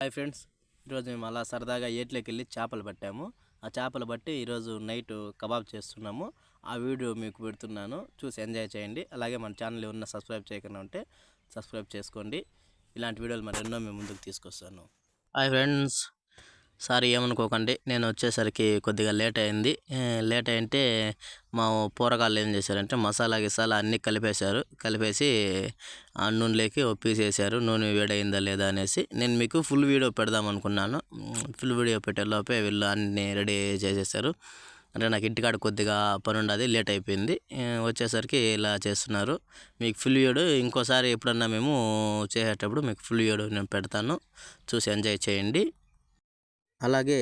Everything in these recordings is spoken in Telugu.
హాయ్ ఫ్రెండ్స్ ఈరోజు మేము అలా సరదాగా ఏట్లోకి వెళ్ళి చేపలు పట్టాము. ఆ చేపలు బట్టి ఈరోజు నైట్ కబాబ్ చేస్తున్నాము. ఆ వీడియో మీకు పెడుతున్నాను. చూసి ఎంజాయ్ చేయండి. అలాగే మన ఛానల్ ఉన్న సబ్స్క్రైబ్ చేయకుండా ఉంటే సబ్స్క్రైబ్ చేసుకోండి. ఇలాంటి వీడియోలు మరి ఎన్నో మేము ముందుకు తీసుకొస్తాను. హాయ్ ఫ్రెండ్స్ సారీ ఏమనుకోకండి నేను వచ్చేసరికి కొద్దిగా లేట్ అయింది. లేట్ అయింటే మా పోరగాళ్ళు ఏం చేశారంటే మసాలా గిసాలా అన్నీ కలిపేశారు. కలిపేసి ఆ నూనెలోకి ఒప్పేసేసారు. నూనె వేడైందా లేదా అనేసి నేను మీకు ఫుల్ వీడియో పెడదాం అనుకున్నాను. ఫుల్ వీడియో పెట్టే లోపే వీళ్ళు అన్నీ రెడీ చేసేసారు. అంటే నాకు ఇంటికాడ కొద్దిగా పని ఉండదు లేట్ అయిపోయింది. వచ్చేసరికి ఇలా చేస్తున్నారు. మీకు ఫుల్ వీడియో ఇంకోసారి ఎప్పుడన్నా మేము చేసేటప్పుడు మీకు ఫుల్ వీడియో నేను పెడతాను. చూసి ఎంజాయ్ చేయండి. అలాగే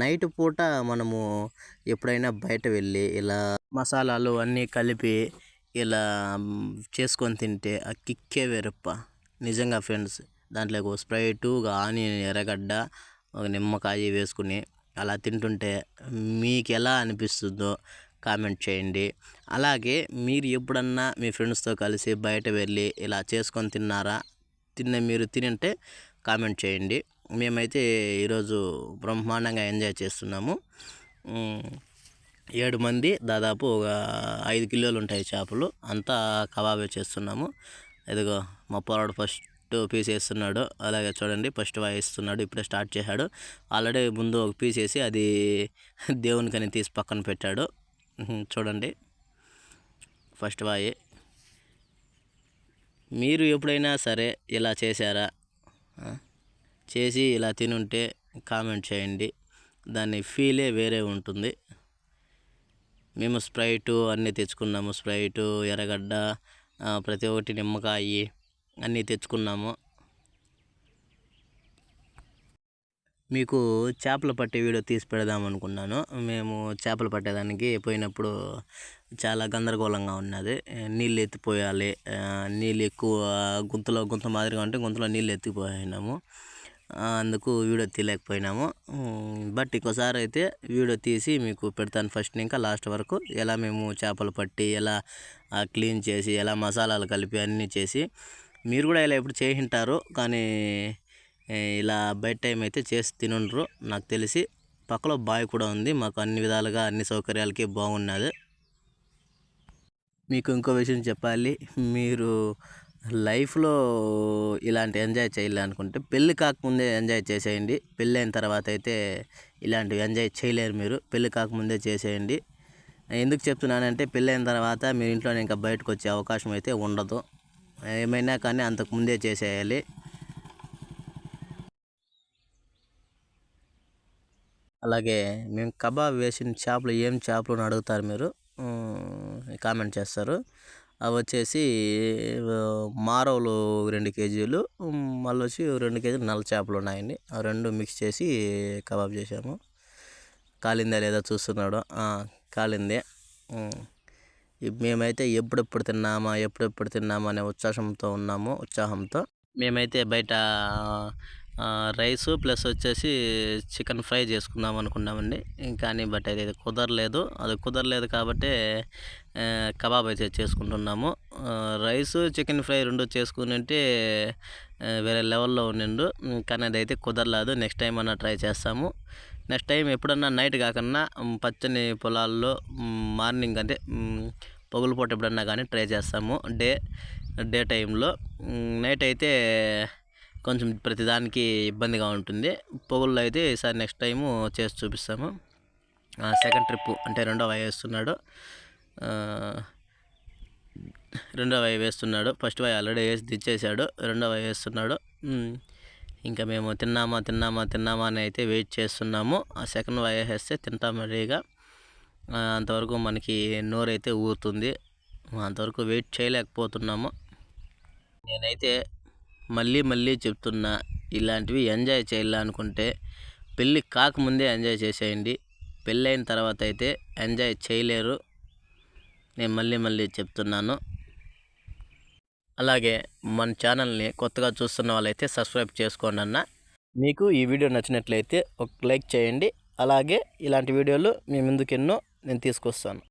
నైట్ పూట మనము ఎప్పుడైనా బయట వెళ్ళి ఇలా మసాలాలు అన్నీ కలిపి ఇలా చేసుకొని తింటే ఆ కిక్కే వేరప్ప. నిజంగా ఫ్రెండ్స్ దాంట్లో ఒక స్ప్రైటు ఒక ఆనియన్ ఎర్రగడ్డ ఒక నిమ్మకాయ వేసుకుని అలా తింటుంటే మీకు ఎలా అనిపిస్తుందో కామెంట్ చేయండి. అలాగే మీరు ఎప్పుడన్నా మీ ఫ్రెండ్స్తో కలిసి బయట వెళ్ళి ఇలా చేసుకొని తిన్నారా? తిన్న మీరు తినంటే కామెంట్ చేయండి. మేమైతే ఈరోజు బ్రహ్మాండంగా ఎంజాయ్ చేస్తున్నాము. ఏడు మంది దాదాపు ఒక ఐదు కిలోలు ఉంటాయి చేపలు. అంతా కబాబే చేస్తున్నాము. ఇదిగో మా పోరాడు ఫస్ట్ పీస్ వేస్తున్నాడు. అలాగే చూడండి ఫస్ట్ వాయిస్తున్నాడు. ఇప్పుడే స్టార్ట్ చేశాడు. ఆల్రెడీ ముందు ఒక పీస్ వేసి అది దేవునికని తీసి పక్కన పెట్టాడు. చూడండి. ఫస్ట్ వాయి. మీరు ఎప్పుడైనా సరే ఇలా చేశారా? చేసి ఇలా తినుంటే కామెంట్ చేయండి. దాని ఫీలే వేరే ఉంటుంది. మేము స్ప్రైటు అన్నీ తెచ్చుకున్నాము. స్ప్రైటు ఎర్రగడ్డ ప్రతి ఒక్కటి నిమ్మకాయ అన్నీ తెచ్చుకున్నాము. మీకు చేపలు పట్టే వీడియో తీసి పెడదాం అనుకున్నాను. మేము చేపలు పట్టేదానికి పోయినప్పుడు చాలా గందరగోళంగా ఉన్నది. నీళ్ళు ఎత్తిపోయాలి. నీళ్ళు ఎక్కువ గుంతలో గుంత మాదిరిగా ఉంటే గుంతలో నీళ్ళు ఎత్తిపోయినాము. అందుకు వీడియో తీయలేకపోయినాము. బట్ ఇంకోసారి అయితే వీడియో తీసి మీకు పెడతాను ఫస్ట్ ఇంకా లాస్ట్ వరకు. ఎలా మేము చేపలు పట్టి ఎలా క్లీన్ చేసి ఎలా మసాలాలు కలిపి అన్నీ చేసి మీరు కూడా ఇలా ఎప్పుడు చేయింటారు. కానీ ఇలా బయట టైం అయితే చేసి తినుండ్రు. నాకు తెలిసి పక్కలో బావి కూడా ఉంది. మాకు అన్ని విధాలుగా అన్ని సౌకర్యాలకి బాగున్నది. మీకు ఇంకో విషయం చెప్పాలి. మీరు లైఫ్లో ఇలాంటి ఎంజాయ్ చేయాలనుకుంటే పెళ్ళి కాకముందే ఎంజాయ్ చేసేయండి. పెళ్ళి అయిన తర్వాత అయితే ఇలాంటివి ఎంజాయ్ చేయలేరు మీరు. పెళ్ళి కాకముందే చేసేయండి. ఎందుకు చెప్తున్నానంటే పెళ్ళి అయిన తర్వాత మీరు ఇంట్లో ఇంకా బయటకు వచ్చే అవకాశం అయితే ఉండదు. ఏమైనా కానీ అంతకు ముందే చేసేయాలి. అలాగే మేము కబాబ్ వేసిన చేపలు ఏం చేపలు అని అడుగుతారు మీరు? కామెంట్ చేస్తారు. అవి వచ్చేసి మారవులు రెండు కేజీలు మళ్ళీ వచ్చి రెండు కేజీలు నల్ల చేపలు ఉన్నాయండి. ఆ రెండు మిక్స్ చేసి కబాబ్ చేసాము కాలిందా లేదా చూస్తున్నాడు. కాలిందే. మేమైతే ఎప్పుడెప్పుడు తిన్నామా ఎప్పుడెప్పుడు తిన్నామా అనే ఉత్సాహంతో ఉన్నాము ఉత్సాహంతో. మేమైతే బయట రైసు ప్లస్ వచ్చేసి చికెన్ ఫ్రై చేసుకుందాం అనుకున్నామండి. కానీ బట్ అది కుదరలేదు. అది కుదరలేదు కాబట్టి కబాబ్ అయితే చేసుకుంటున్నాము. రైసు చికెన్ ఫ్రై రెండు చేసుకుని ఉంటే వేరే లెవెల్లో ఉండిండు. కానీ అదైతే కుదరలేదు. నెక్స్ట్ టైం అన్నా ట్రై చేస్తాము. నెక్స్ట్ టైం ఎప్పుడన్నా నైట్ కాకన్నా పచ్చని పొలాల్లో మార్నింగ్ అంటే పగులు పూట ఎప్పుడన్నా కానీ ట్రై చేస్తాము. డే డే టైంలో. నైట్ అయితే కొంచెం ప్రతిదానికి ఇబ్బందిగా ఉంటుంది. పొగుల్లో అయితే ఈసారి నెక్స్ట్ టైము చేసి చూపిస్తాము. సెకండ్ ట్రిప్ అంటే రెండో వై వేస్తున్నాడు. రెండవ రెండో వై వేస్తున్నాడు. ఫస్ట్ వై ఆల్రెడీ వేసి దించేశాడు. రెండో వై వేస్తున్నాడు. ఇంకా మేము తిన్నామా తిన్నామా తిన్నామా అని అయితే వెయిట్ చేస్తున్నాము. ఆ సెకండ్ వై వేస్తే తింటాం రెడీగా. అంతవరకు మనకి నోరైతే ఊరుతుంది. అంతవరకు వెయిట్ చేయలేకపోతున్నాము. నేనైతే మళ్ళీ మళ్ళీ చెప్తున్నా ఇలాంటివి ఎంజాయ్ చేయాలనుకుంటే పెళ్ళి కాకముందే ఎంజాయ్ చేసేయండి. పెళ్ళైన తర్వాత అయితే ఎంజాయ్ చేయలేరు. నేను మళ్ళీ మళ్ళీ చెప్తున్నాను. అలాగే మన ఛానల్ని కొత్తగా చూస్తున్న వాళ్ళైతే సబ్స్క్రైబ్ చేసుకోండి అన్న. మీకు ఈ వీడియో నచ్చినట్లయితే ఒక లైక్ చేయండి. అలాగే ఇలాంటి వీడియోలు మీ ముందుకు ఎన్నో నేను తీసుకొస్తాను.